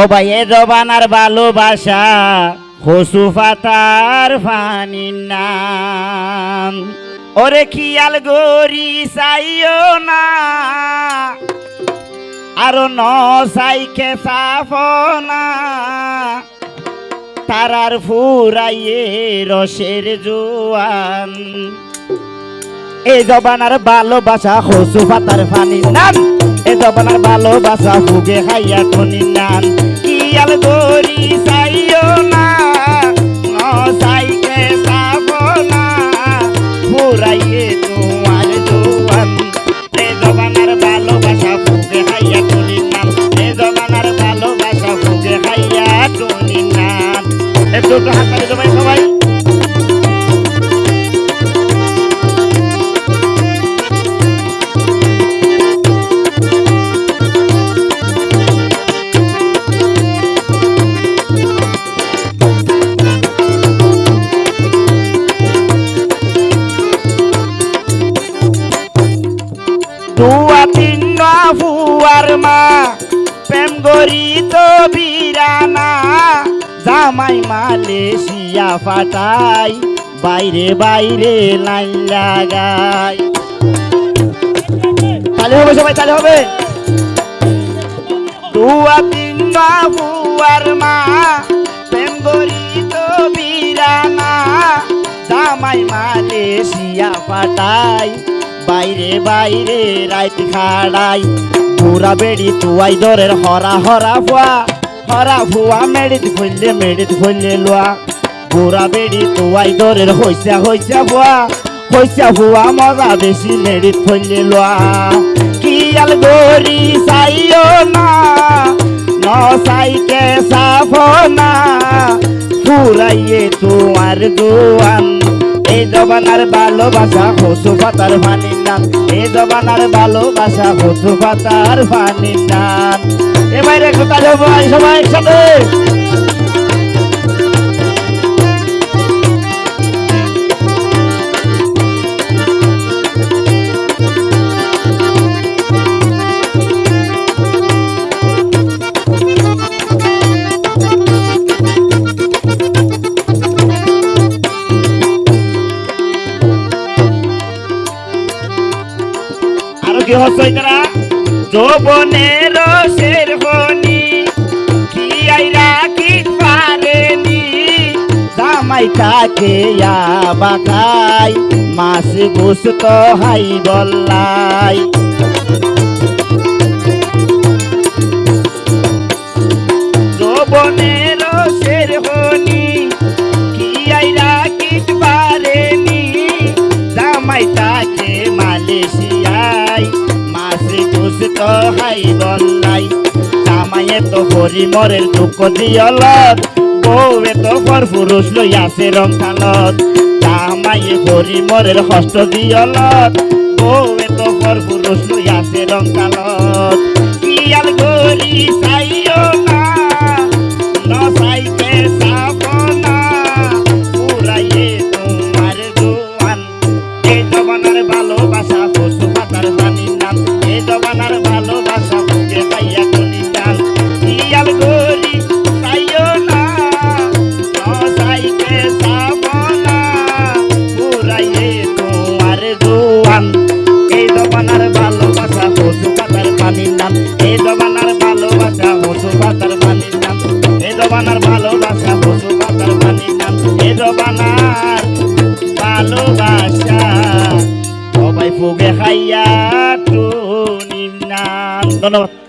ও ভাই এ জবানার ভালোবাসা হসু ফাতার ফানির ওরে খিয়াল গরি চাইও না, আরও ন সাইকে তারার ফুরাইয়ে রসের জোয়ান। এই জবানার ভালোবাসা হসু পাতার ফানি নাম। এ জবানার ভালোবাসা ফুগে খাইয়া টনি নাম। কিয়াল গরি চাইও না, ন সাইকে সাবনা ফুরাইয়ে তোমার জোয়ান, এ জবানার ভালোবাসা ফুগে খাইয়া টনি নাম, এ জবানার ভালোবাসা ফুগে খাইয়া একটু হাত তালি সবাই। ফুয়ার মা, প্রেম গরি তো বিরানা, জামাই মালয়েশিয়া ফাটাই, বাইরে বাইরে লাইন লাগাই। তাহলে হবে সবাই, তাহলে হবে। দুয়া তিন ফুয়ার মা, প্রেম গরি তো বিরানা, জামাই মালয়েশিয়া ফাটাই বাইরে বাইরে রাইত খাড়াই। পুরা বেড়ি তুয়াই দরের হরা হরা ফুয়া হরা ফুয়া মেডিত ফইলে মেডিত ফইলে লোয়া। পুরা বেড়ি তুয়াই দরের হইসা হইসা ফুয়া হইসা ফুয়া মজা বেশি, মেডিত ফইলে লোয়া। কিয়াল গরি চাইও না, ন সাইকে সাফনা ফুরাইয়ে তোমার দোয়ান। এই জবানার ভালোবাসা, হসু পাতার ফানির নাম এই জবানার ভালোবাসা, হসু পাতার ফানির নাম এবার একটু তাহলে ভাই, সবাই একসাথে? কি হচ্ছে তারা? যৌবনের রসের হনি কি আইরা কি পারেনি? জামাই তাকে মাস গুস তো হাই বল্লাই। ঘুষ তো হাই বল্লাই জামাইয়ে তো হরিমরের দুঃখ দিয়লত, বউয়ে তো পর পুরুষ লইয়াছে রং খালত জামাইয়ে হরিমরের হস্ত দিয়লত, বউয়ে তো পর পুরুষ লই রং খালত কিয়াল গরি এই জবানার ভালোবাসা পশু পাতার পানির নাম। এই জবানার ভালোবাসা পশু পাতার পানির নাম। এই জবানার ভালোবাসা, সবাই ফুগে খাইয়া টুনির নাম। ধন্যবাদ।